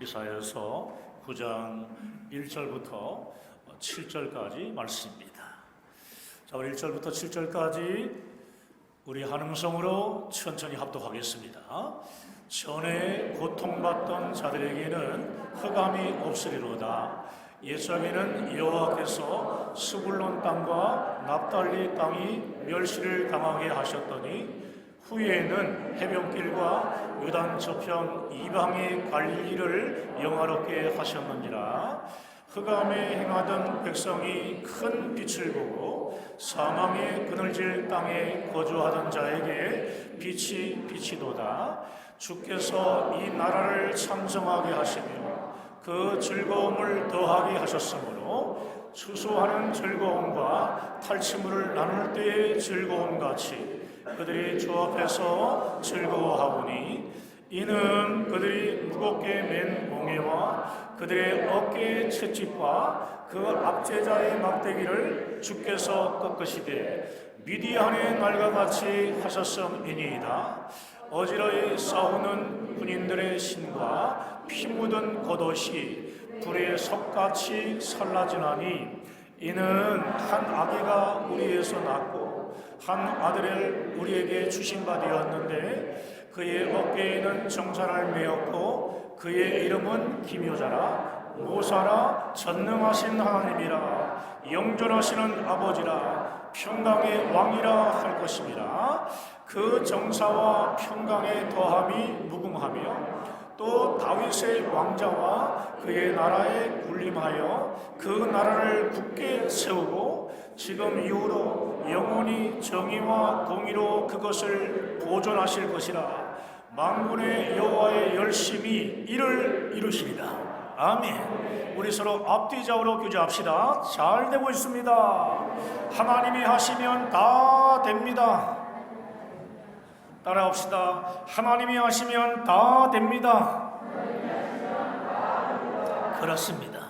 이사야서 9장 1절부터 7절까지 말씀입니다. 자, 우리 1절부터 7절까지 우리 한음성으로 천천히 합독하겠습니다. 전에 고통받던 자들에게는 흑암이 없으리로다. 옛적에는 여호와께서 스불론 땅과 납달리 땅이 멸시를 당하게 하셨더니 후에는 해변길과 요단 저편 이방의 갈릴리를 영화롭게 하셨느니라. 흑암에 행하던 백성이 큰 빛을 보고 사망의 그늘질 땅에 거주하던 자에게 빛이 빛이도다. 주께서 이 나라를 찬성하게 하시며 그 즐거움을 더하게 하셨으므로 추수하는 즐거움과 탈취물을 나눌 때의 즐거움 같이 그들이 주 앞에서 즐거워하오니 이는 그들이 무겁게 맨 몽에와 그들의 어깨의 채찍과 그 압제자의 막대기를 주께서 꺾으시되 미디안의 날과 같이 하셨음이니이다. 어지러이 싸우는 군인들의 신과 피 묻은 겉옷이 불의 석같이 살라지나니 이는 한 아기가 우리에서 낳고 한 아들을 우리에게 주신 바 되었는데 그의 어깨에는 정사를 메었고 그의 이름은 기묘자라 모사라 전능하신 하나님이라 영존하시는 아버지라 평강의 왕이라 할 것입니다. 그 정사와 평강의 더함이 무궁하며 또 다윗의 왕자와 그의 나라에 군림하여 그 나라를 굳게 세우고 지금 이후로 영원히 정의와 공의로 그것을 보존하실 것이라 만군의 여호와의 열심히 이를 이루시리라 아멘. 우리 서로 앞뒤 좌우로 교제합시다. 잘 되고 있습니다. 하나님이 하시면 다 됩니다. 따라합시다. 하나님이 하시면 다 됩니다. 그렇습니다.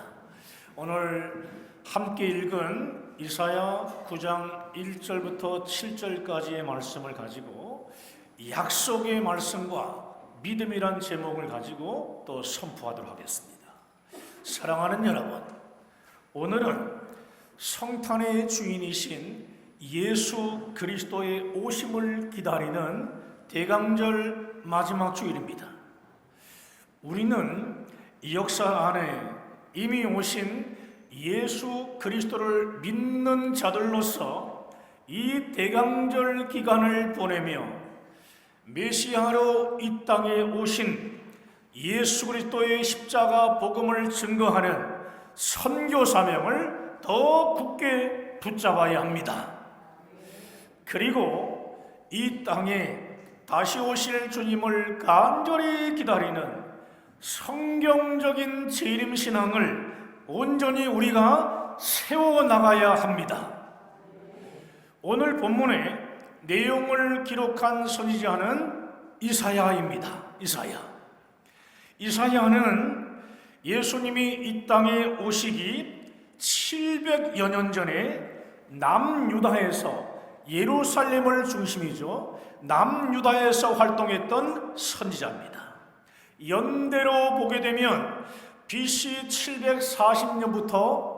오늘 함께 읽은 이사야 9장 1절부터 7절까지의 말씀을 가지고 약속의 말씀과 믿음이란 제목을 가지고 또 선포하도록 하겠습니다. 사랑하는 여러분, 오늘은 성탄의 주인이신 예수 그리스도의 오심을 기다리는 대강절 마지막 주일입니다. 우리는 이 역사 안에 이미 오신 예수 그리스도를 믿는 자들로서 이 대강절 기간을 보내며 메시아로 이 땅에 오신 예수 그리스도의 십자가 복음을 증거하는 선교 사명을 더 굳게 붙잡아야 합니다. 그리고 이 땅에 다시 오실 주님을 간절히 기다리는 성경적인 재림 신앙을 온전히 우리가 세워 나가야 합니다. 오늘 본문의 내용을 기록한 선지자는 이사야입니다. 이사야. 이사야는 예수님이 이 땅에 오시기 700여 년 전에 남유다에서 예루살렘을 중심이죠. 남유다에서 활동했던 선지자입니다. 연대로 보게 되면 BC 740년부터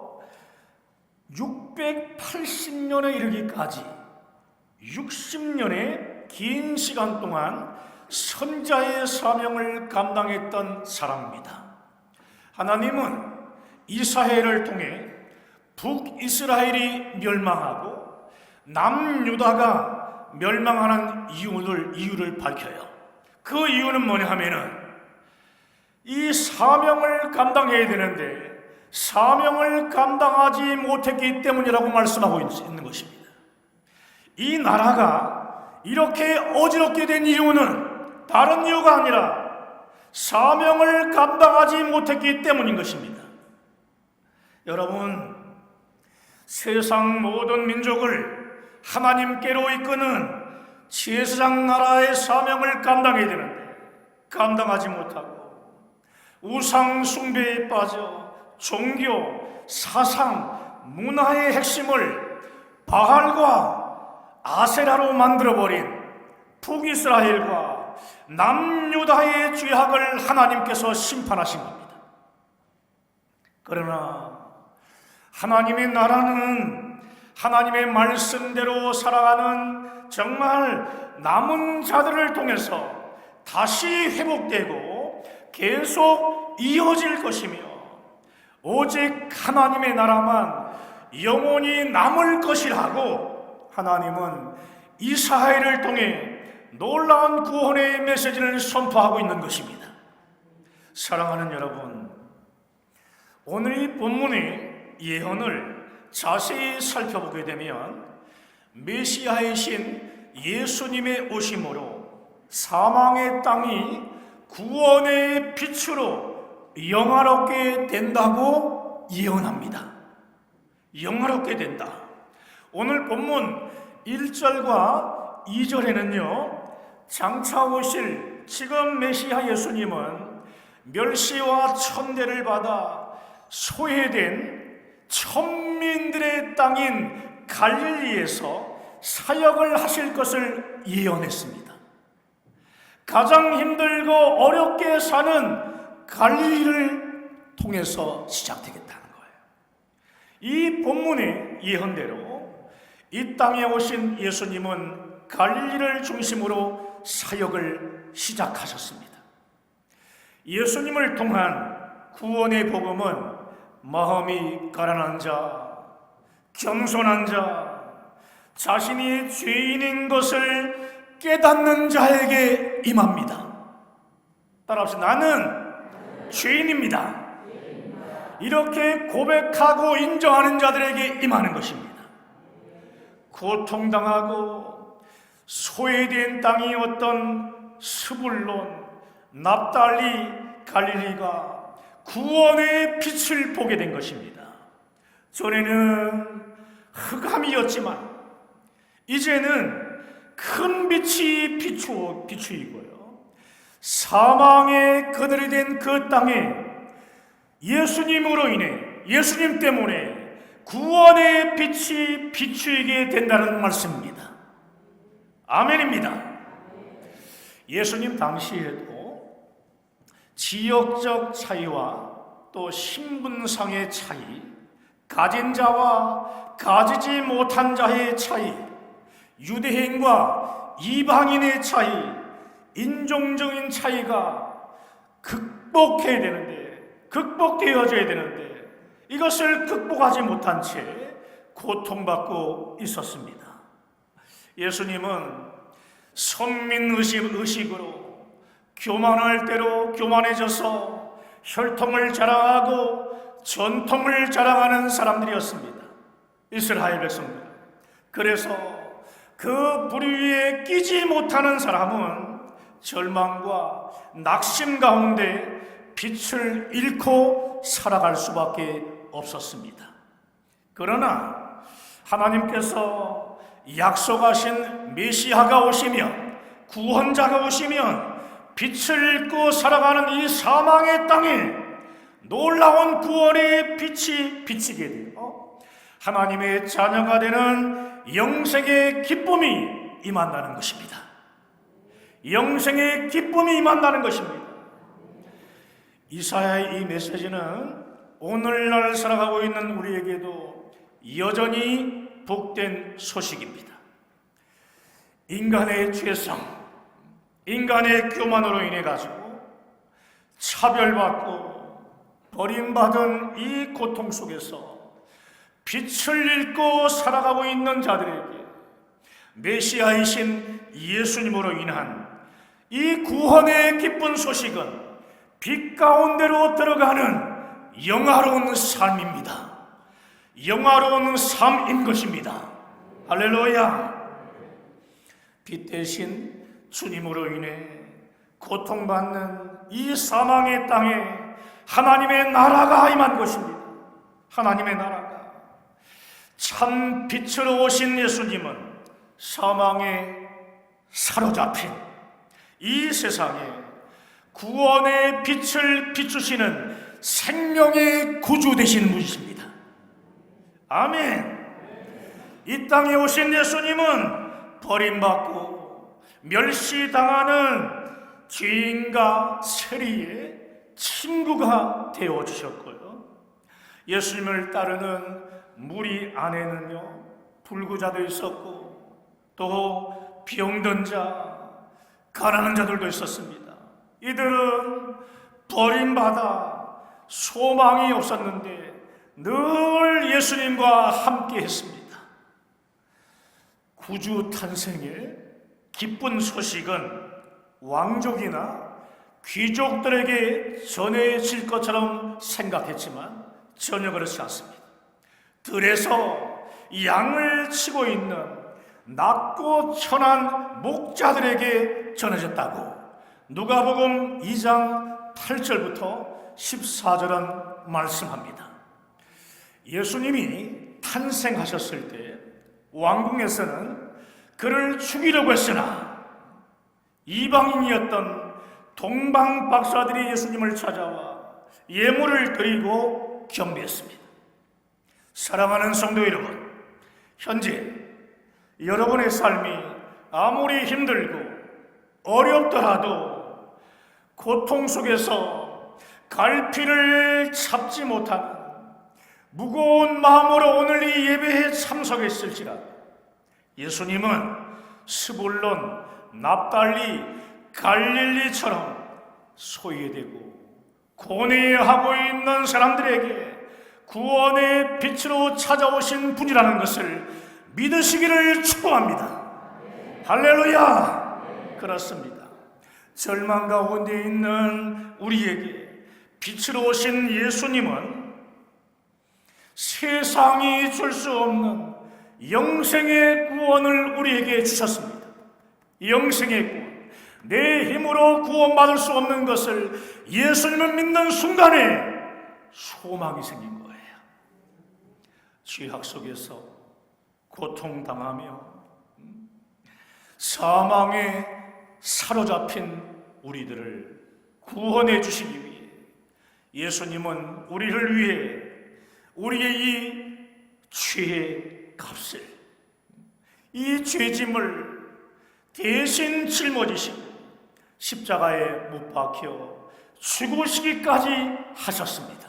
680년에 이르기까지 60년의 긴 시간 동안 선자의 사명을 감당했던 사람입니다. 하나님은 이스라엘을 통해 북이스라엘이 멸망하고 남유다가 멸망하는 이유를 이유를 밝혀요. 그 이유는 뭐냐 하면은 이 사명을 감당해야 되는데 사명을 감당하지 못했기 때문이라고 말씀하고 있는 것입니다. 이 나라가 이렇게 어지럽게 된 이유는 다른 이유가 아니라 사명을 감당하지 못했기 때문인 것입니다. 여러분, 세상 모든 민족을 하나님께로 이끄는 제사장 나라의 사명을 감당해야 되는데 감당하지 못하고 우상 숭배에 빠져 종교, 사상, 문화의 핵심을 바알과 아세라로 만들어버린 북이스라엘과 남유다의 죄악을 하나님께서 심판하신 겁니다. 그러나 하나님의 나라는 하나님의 말씀대로 살아가는 정말 남은 자들을 통해서 다시 회복되고 계속 이어질 것이며 오직 하나님의 나라만 영원히 남을 것이라고 하나님은 이스라엘을 통해 놀라운 구원의 메시지를 선포하고 있는 것입니다. 사랑하는 여러분, 오늘 이 본문의 예언을 자세히 살펴보게 되면 메시아의 신 예수님의 오심으로 사망의 땅이 구원의 빛으로 영화롭게 된다고 예언합니다. 영화롭게 된다. 오늘 본문 1절과 2절에는요, 장차 오실 지금 메시아 예수님은 멸시와 천대를 받아 소외된 천민들의 땅인 갈릴리에서 사역을 하실 것을 예언했습니다. 가장 힘들고 어렵게 사는 갈릴리를 통해서 시작되겠다는 거예요. 이 본문의 예언대로 이 땅에 오신 예수님은 갈릴리를 중심으로 사역을 시작하셨습니다. 예수님을 통한 구원의 복음은 마음이 가난한 자, 겸손한 자, 자신이 죄인인 것을 깨닫는 자에게 임합니다. 따라합시다. 나는 죄인입니다. 이렇게 고백하고 인정하는 자들에게 임하는 것입니다. 고통당하고 소외된 땅이 어떤 스불론, 납달리, 갈릴리가 구원의 빛을 보게 된 것입니다. 전에는 흑암이었지만 이제는 큰 빛이 비추어 비추이고요. 사망의 그들이 된 그 땅에 예수님으로 인해 예수님 때문에 구원의 빛이 비추이게 된다는 말씀입니다. 아멘입니다. 예수님 당시에도 지역적 차이와 또 신분상의 차이, 가진 자와 가지지 못한 자의 차이, 유대인과 이방인의 차이, 인종적인 차이가 극복해야 되는데, 극복되어져야 되는데, 이것을 극복하지 못한 채 고통받고 있었습니다. 예수님은 선민 의식, 의식으로 교만할 대로 교만해져서 혈통을 자랑하고 전통을 자랑하는 사람들이었습니다. 이스라엘 백성들. 그래서 그 부류에 끼지 못하는 사람은 절망과 낙심 가운데 빛을 잃고 살아갈 수밖에 없었습니다. 그러나 하나님께서 약속하신 메시아가 오시면 구원자가 오시면 빛을 잃고 살아가는 이 사망의 땅에 놀라운 구원의 빛이 비치게 되어 하나님의 자녀가 되는 영생의 기쁨이 임한다는 것입니다. 영생의 기쁨이 임한다는 것입니다. 이사야의 이 메시지는 오늘날 살아가고 있는 우리에게도 여전히 복된 소식입니다. 인간의 죄성, 인간의 교만으로 인해 가지고 차별받고 버림받은 이 고통 속에서 빛을 잃고 살아가고 있는 자들에게 메시아이신 예수님으로 인한 이 구원의 기쁜 소식은 빛 가운데로 들어가는 영화로운 삶입니다. 영화로운 삶인 것입니다. 할렐루야. 빛 대신 주님으로 인해 고통받는 이 사망의 땅에 하나님의 나라가 임한 것입니다. 하나님의 나라가. 참 빛으로 오신 예수님은 사망에 사로잡힌 이 세상에 구원의 빛을 비추시는 생명의 구주 되시는 분이십니다. 아멘. 이 땅에 오신 예수님은 버림받고 멸시당하는 죄인과 세리의 친구가 되어 주셨고요. 예수님을 따르는 무리 안에는요 불구자도 있었고 또 병든 자, 가난한 자들도 있었습니다. 이들은 버림받아 소망이 없었는데 늘 예수님과 함께 했습니다. 구주 탄생의 기쁜 소식은 왕족이나 귀족들에게 전해질 것처럼 생각했지만 전혀 그렇지 않습니다. 들에서 양을 치고 있는 낮고 천한 목자들에게 전해졌다고 누가복음 2장 8절부터 14절은 말씀합니다. 예수님이 탄생하셨을 때 왕궁에서는 그를 죽이려고 했으나 이방인이었던 동방 박사들이 예수님을 찾아와 예물을 드리고 경배했습니다. 사랑하는 성도 여러분, 현재 여러분의 삶이 아무리 힘들고 어렵더라도 고통 속에서 갈피를 잡지 못하는 무거운 마음으로 오늘 이 예배에 참석했을지라도 예수님은 스불론, 납달리, 갈릴리처럼 소외되고 고뇌하고 있는 사람들에게 구원의 빛으로 찾아오신 분이라는 것을 믿으시기를 축복합니다. 할렐루야! 그렇습니다. 절망 가운데 있는 우리에게 빛으로 오신 예수님은 세상이 줄 수 없는 영생의 구원을 우리에게 주셨습니다. 영생의 구원. 내 힘으로 구원받을 수 없는 것을 예수님을 믿는 순간에 소망이 거예요. 죄악 속에서 고통당하며 사망에 사로잡힌 우리들을 구원해 주시기 위해 예수님은 우리를 위해 우리의 이 죄의 값을 이 죄짐을 대신 짊어지시고 십자가에 못 박혀 죽으시기까지 하셨습니다.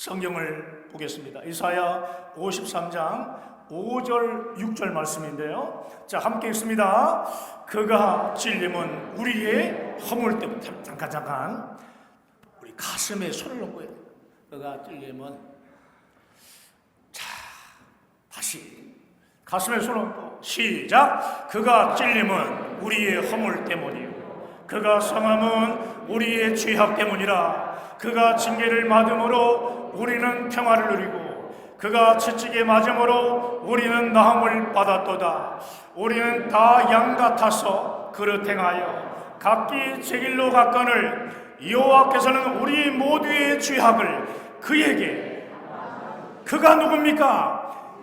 자, 성경을 보겠습니다. 이사야 53장 5절, 6절 말씀인데요. 자, 함께 읽습니다. 그가 찔림은 우리의 허물 때문에 잠깐 잠깐 우리 가슴에 손을 얹고 해요. 그가 찔림은 자, 다시 가슴에 손을 얹고 시작. 그가 찔림은 우리의 허물 때문이요. 그가 상함은 우리의 죄악 때문이라. 그가 징계를 받음으로 우리는 평화를 누리고 그가 채찍에 맞음으로 우리는 나음을 받았도다. 우리는 다 양 같아서 그릇 행하여 각기 제 길로 갔거늘 여호와께서는 우리 모두의 죄악을 그에게 그가 누굽니까?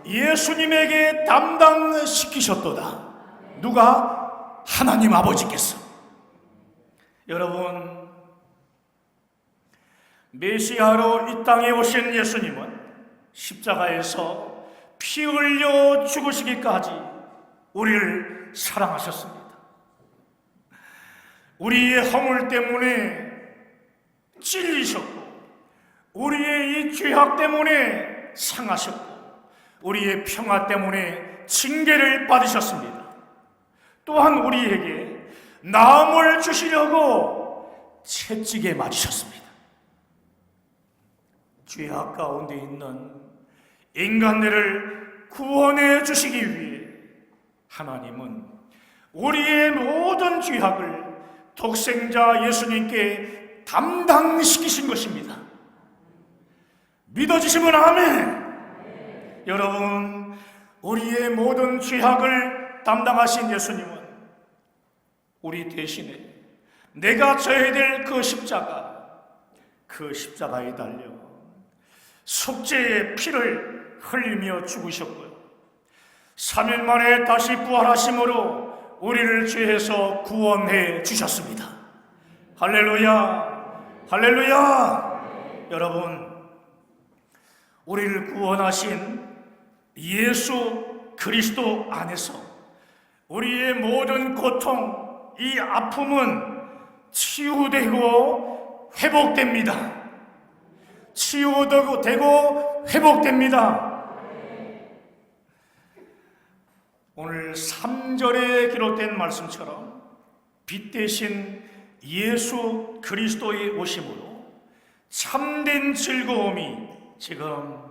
예수님에게 담당시키셨도다. 누가? 하나님 아버지께서. 여러분, 메시아로 이 땅에 오신 예수님은 십자가에서 피 흘려 죽으시기까지 우리를 사랑하셨습니다. 우리의 허물 때문에 찔리셨고, 우리의 이 죄악 때문에 상하셨고, 우리의 평화 때문에 징계를 받으셨습니다. 또한 우리에게 나음을 주시려고 채찍에 맞으셨습니다. 죄악 가운데 있는 인간들을 구원해 주시기 위해 하나님은 우리의 모든 죄악을 독생자 예수님께 담당시키신 것입니다. 믿어지시면 아멘. 여러분, 우리의 모든 죄악을 담당하신 예수님은 우리 대신에 내가 져야 될 그 십자가, 그 십자가에 달려 속죄의 피를 흘리며 죽으셨고요. 3일 만에 다시 부활하심으로 우리를 죄에서 구원해 주셨습니다. 할렐루야! 할렐루야! 여러분, 우리를 구원하신 예수 그리스도 안에서 우리의 모든 고통, 이 아픔은 치유되고 회복됩니다. 치유되고 되고 회복됩니다. 오늘 3절에 기록된 말씀처럼 빛 대신 예수 그리스도의 오심으로 참된 즐거움이 지금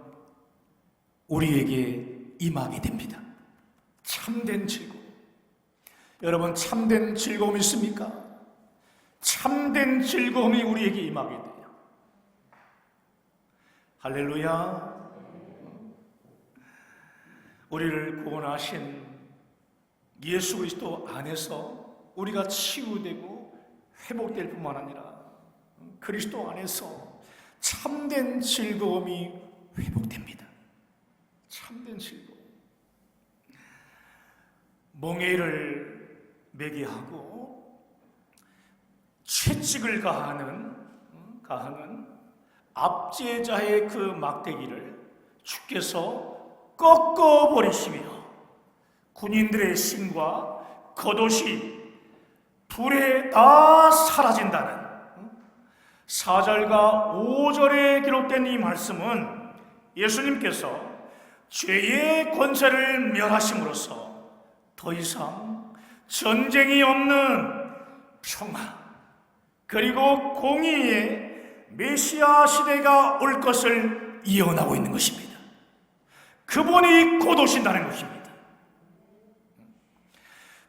우리에게 임하게 됩니다. 참된 즐거움. 여러분, 참된 즐거움 있습니까? 참된 즐거움이 우리에게 임하게 돼요. 할렐루야. 우리를 구원하신 예수 그리스도 안에서 우리가 치유되고 회복될 뿐만 아니라 그리스도 안에서 참된 즐거움이 회복됩니다. 참된 즐거움. 멍에를 매게 하고 채찍을 가하는 음, 가하는 압제자의 그 막대기를 주께서 꺾어 버리시며 군인들의 신과 겉옷이 불에 다 사라진다는 4절과 5절에 기록된 이 말씀은 예수님께서 죄의 권세를 멸하심으로써 더 이상 전쟁이 없는 평화 그리고 공의의 메시아 시대가 올 것을 예언하고 있는 것입니다. 그분이 곧 오신다는 것입니다.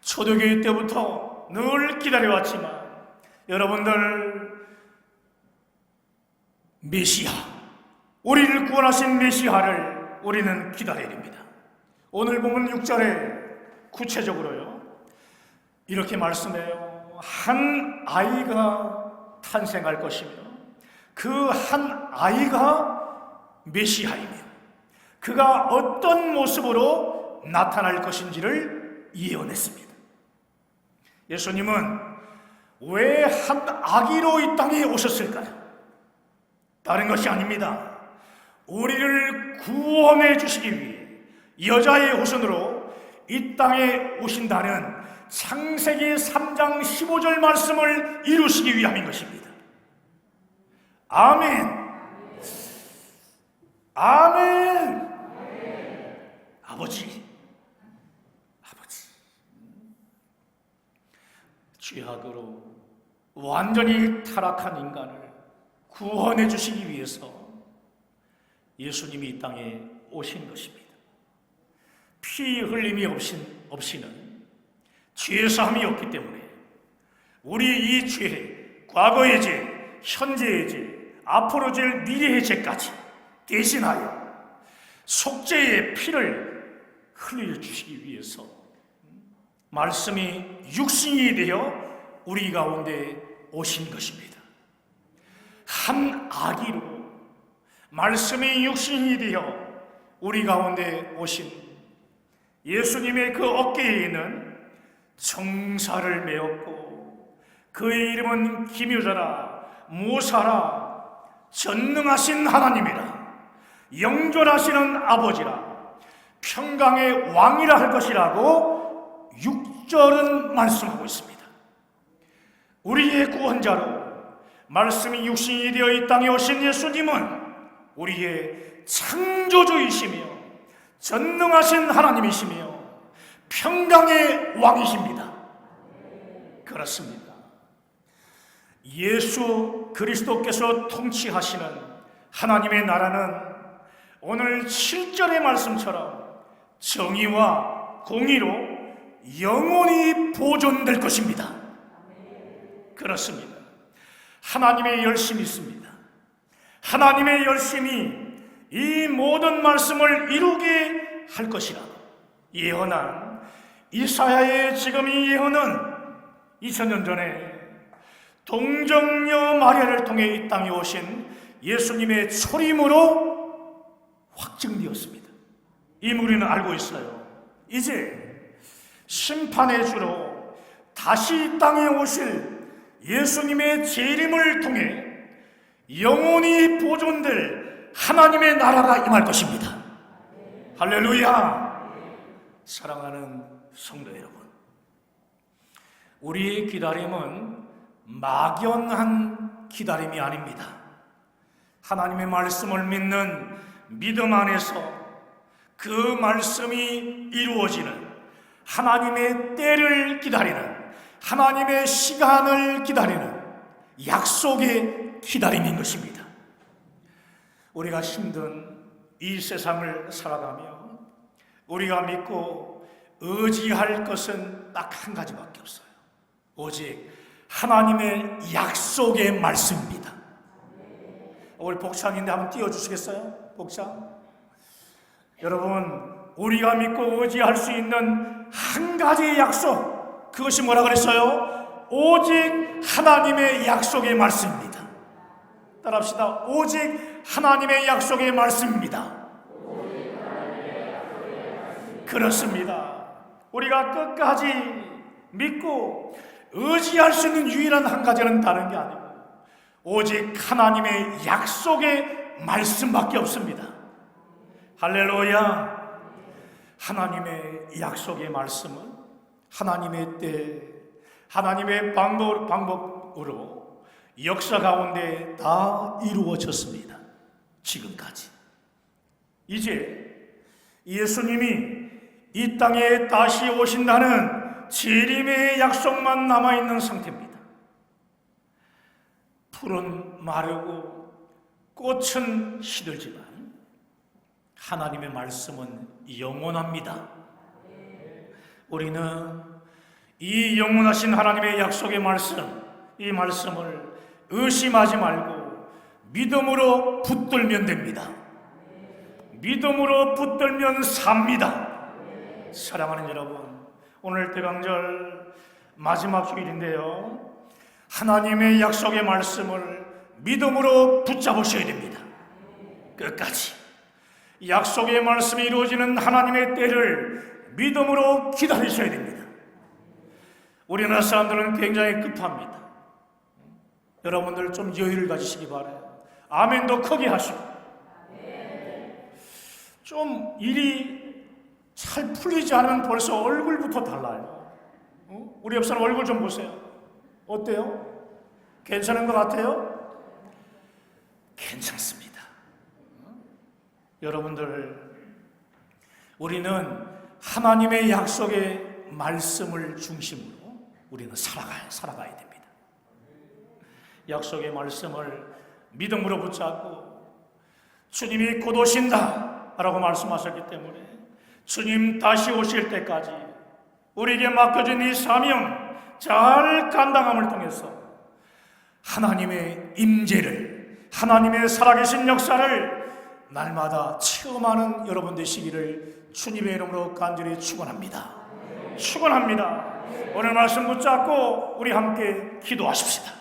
초대교회 때부터 늘 기다려왔지만 여러분들 메시아 우리를 구원하신 메시아를 우리는 기다려야 됩니다. 오늘 보면 6절에 구체적으로요. 이렇게 말씀해요. 한 아이가 탄생할 것이며 그 한 아이가 메시아이며 그가 어떤 모습으로 나타날 것인지를 예언했습니다. 예수님은 왜 한 아기로 이 땅에 오셨을까요? 다른 것이 아닙니다. 우리를 구원해 주시기 위해 여자의 후손으로 이 땅에 오신다는 창세기 3장 15절 말씀을 이루시기 위함인 것입니다. 아멘. 아멘. 아버지. 아버지. 죄악으로 완전히 타락한 인간을 구원해 주시기 위해서 예수님이 이 땅에 오신 것입니다. 피 흘림이 없인, 없이는 죄사함이 없기 때문에 우리 이 죄, 과거의 죄, 현재의 죄, 앞으로 질 미래의 죄까지 대신하여 속죄의 피를 흘려 주시기 위해서 말씀이 육신이 되어 우리 가운데 오신 것입니다. 한 아기로 말씀이 육신이 되어 우리 가운데 오신 예수님의 그 어깨에 있는 정사를 메었고 그의 이름은 기묘자라 모사라 전능하신 하나님이라 영존하시는 아버지라 평강의 왕이라 할 것이라고 6절은 말씀하고 있습니다. 우리의 구원자로 말씀이 육신이 되어 이 땅에 오신 예수님은 우리의 창조주이시며 전능하신 하나님이시며 평강의 왕이십니다. 그렇습니다. 예수 그리스도께서 통치하시는 하나님의 나라는 오늘 7절의 말씀처럼 정의와 공의로 영원히 보존될 것입니다. 그렇습니다. 하나님의 열심이 있습니다. 하나님의 열심이 이 모든 말씀을 이루게 할 것이라 예언한 이사야의 지금 이 예언은 2000년 전에 동정녀 마리아를 통해 이 땅에 오신 예수님의 초림으로 확증되었습니다. 이 우리는 알고 있어요. 이제 심판의 주로 다시 이 땅에 오실 예수님의 재림을 통해 영원히 보존될 하나님의 나라가 임할 것입니다. 할렐루야! 사랑하는 성도 여러분, 우리의 기다림은 막연한 기다림이 아닙니다. 하나님의 말씀을 믿는 믿음 안에서 그 말씀이 이루어지는 하나님의 때를 기다리는 하나님의 시간을 기다리는 약속의 기다림인 것입니다. 우리가 힘든 이 세상을 살아가며 우리가 믿고 의지할 것은 딱 한 가지밖에 없어요. 오직 하나님의 약속의 말씀입니다. 오늘 복창인데 한번 띄워주시겠어요? 복창. 여러분, 우리가 믿고 의지할 수 있는 한 가지의 약속. 그것이 뭐라 그랬어요? 오직 하나님의 약속의 말씀입니다. 따라합시다. 오직 하나님의 약속의 말씀입니다. 그렇습니다. 우리가 끝까지 믿고 의지할 수 있는 유일한 한 가지는 다른 게 아니고 오직 하나님의 약속의 말씀밖에 없습니다. 할렐루야. 하나님의 약속의 말씀은 하나님의 때, 하나님의 방법, 방법으로 역사 가운데 다 이루어졌습니다. 지금까지. 이제 예수님이 이 땅에 다시 오신다는 재림의 약속만 남아있는 상태입니다. 풀은 마르고 꽃은 시들지만 하나님의 말씀은 영원합니다. 우리는 이 영원하신 하나님의 약속의 말씀, 이 말씀을 의심하지 말고 믿음으로 붙들면 됩니다. 믿음으로 붙들면 삽니다. 사랑하는 여러분, 오늘 대강절 마지막 주일인데요. 하나님의 약속의 말씀을 믿음으로 붙잡으셔야 됩니다. 끝까지. 약속의 말씀이 이루어지는 하나님의 때를 믿음으로 기다리셔야 됩니다. 우리나라 사람들은 굉장히 급합니다. 여러분들 좀 여유를 가지시기 바라요. 아멘도 크게 하시고. 좀 일이 잘 풀리지 않으면 벌써 얼굴부터 달라요. 어? 우리 옆 사람 얼굴 좀 보세요. 어때요? 괜찮은 것 같아요? 괜찮습니다. 어? 여러분들, 우리는 하나님의 약속의 말씀을 중심으로 우리는 살아가야, 살아가야 됩니다. 약속의 말씀을 믿음으로 붙잡고 주님이 곧 오신다 라고 말씀하셨기 때문에 주님 다시 오실 때까지 우리에게 맡겨진 이 사명 잘 감당함을 통해서 하나님의 임재를 하나님의 살아계신 역사를 날마다 체험하는 여러분 되시기를 주님의 이름으로 간절히 축원합니다. 축원합니다. 오늘 말씀 붙잡고 우리 함께 기도하십시다.